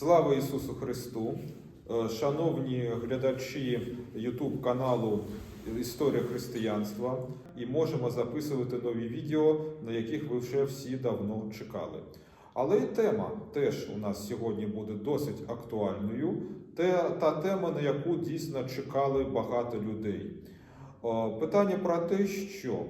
Слава Ісусу Христу! Е, Шановні глядачі YouTube каналу Історія християнства, і можемо записувати нові відео, на яких ви вже всі давно чекали. Але і тема теж у нас сьогодні буде досить актуальною. Те, та тема, на яку дійсно чекали багато людей. Е, Питання про те, що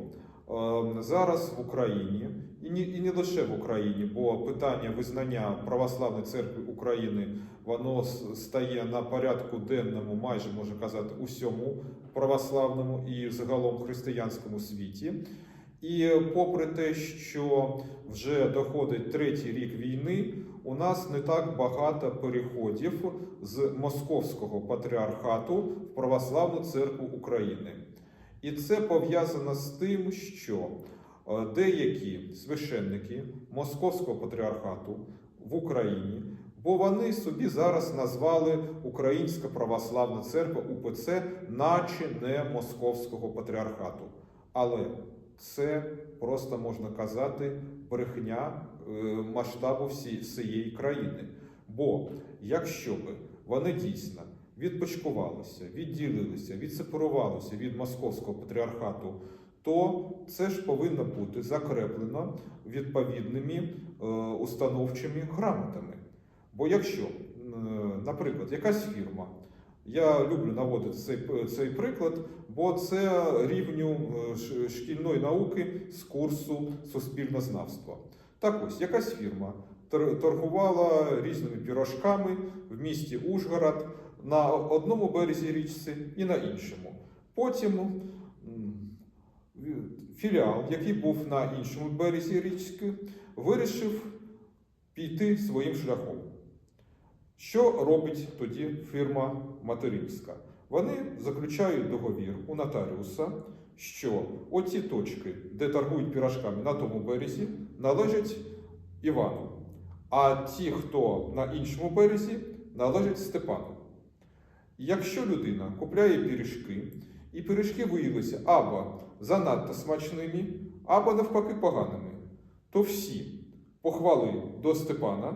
зараз в Україні, і не, і не лише в Україні, бо питання визнання Православної церкви України воно стає на порядку денному, майже можна казати, усьому православному і загалом християнському світі. І попри те, що вже доходить третій рік війни, у нас не так багато переходів з московського патріархату в православну церкву України. І це пов'язано з тим, що е, деякі священники Московського патріархату в Україні, бо вони собі зараз назвали Українська православна церква УПЦ, наче не Московського патріархату. Але це просто можна казати брехня е, масштабу всієї країни. Бо якщо би вони дійсно відпочкувалися, відділилися, відсепарувалися від московського патріархату, то це ж повинно бути закреплено відповідними е, установчими грамотами. Бо якщо, е, наприклад, якась фірма, я люблю наводити цей, цей приклад, бо це рівню е, шкільної науки з курсу суспільнознавства. Так ось, якась фірма торгувала різними пірожками в місті Ужгород на одному березі річці і на іншому. Потім філіал, який був на іншому березі річки, вирішив піти своїм шляхом. Що робить тоді фірма материнська? Вони заключають договір у нотаріуса, що оці точки, де торгують пірожками на тому березі, належать Івану, а ті, хто на іншому березі, належать Степану. Якщо людина купляє пиріжки, і пиріжки виявилися або занадто смачними, або навпаки поганими, то всі похвали до Степана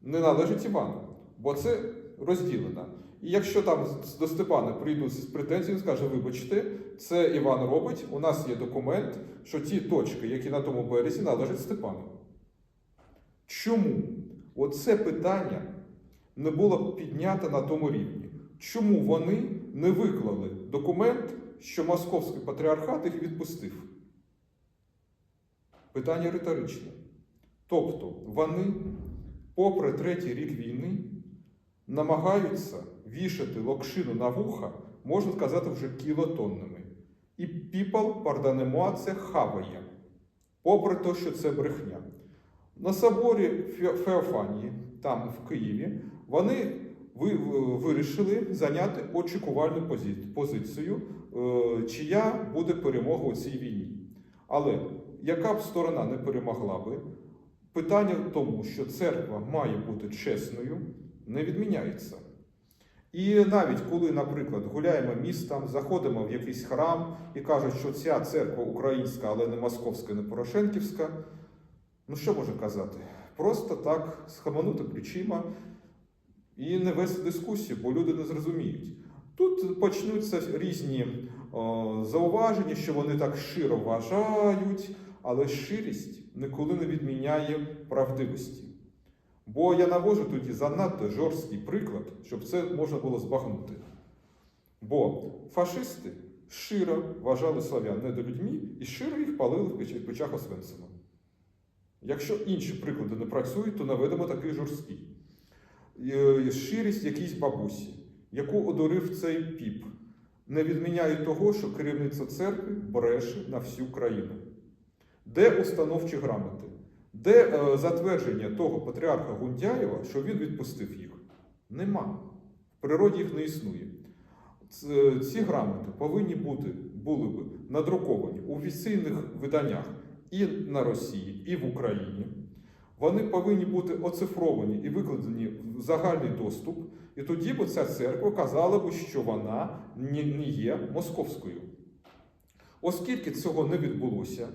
не належать Івану, бо це розділено. І якщо там до Степана прийдуть з претензією, скаже, вибачте, це Іван робить, у нас є документ, що ті точки, які на тому березі, належать Степану. Чому оце питання не було піднято на тому рівні? Чому вони не виклали документ, що Московський патріархат їх відпустив? Питання риторичне. Тобто вони, попри третій рік війни, намагаються вішати локшину на вуха, можна сказати, вже кілотонними. І піпал, пардонемо, це хаває, попри те, що це брехня. На соборі Феофанії, там в Києві, вони ви- вирішили зайняти очікувальну позицію, е, чия буде перемога у цій війні. Але яка б сторона не перемогла би, питання в тому, що церква має бути чесною, не відміняється. І навіть коли, наприклад, гуляємо містом, заходимо в якийсь храм і кажуть, що ця церква українська, але не московська, не Порошенківська, ну що можна казати? Просто так схаманути плечима і не вести дискусію, бо люди не зрозуміють. Тут почнуться різні о, зауваження, що вони так широ вважають, але ширість ніколи не відміняє правдивості. Бо я навожу тоді занадто жорсткий приклад, щоб це можна було збагнути. Бо фашисти широ вважали славян недолюдьми і широ їх палили в печах Освенцима. Якщо інші приклади не працюють, то наведемо такий жорсткий. Е, Ширість якійсь бабусі, яку одурив цей піп, не відміняє того, що керівництво церкви бреше на всю країну. Де установчі грамоти? Де е, затвердження того патріарха Гундяєва, що він відпустив їх? Нема. В природі їх не існує. Ц- Ці грамоти повинні бути, були б надруковані у офіційних виданнях і на Росії, і в Україні. Вони повинні бути оцифровані і викладені в загальний доступ, і тоді б ця церква казала б, що вона не є московською. Оскільки цього не відбулося,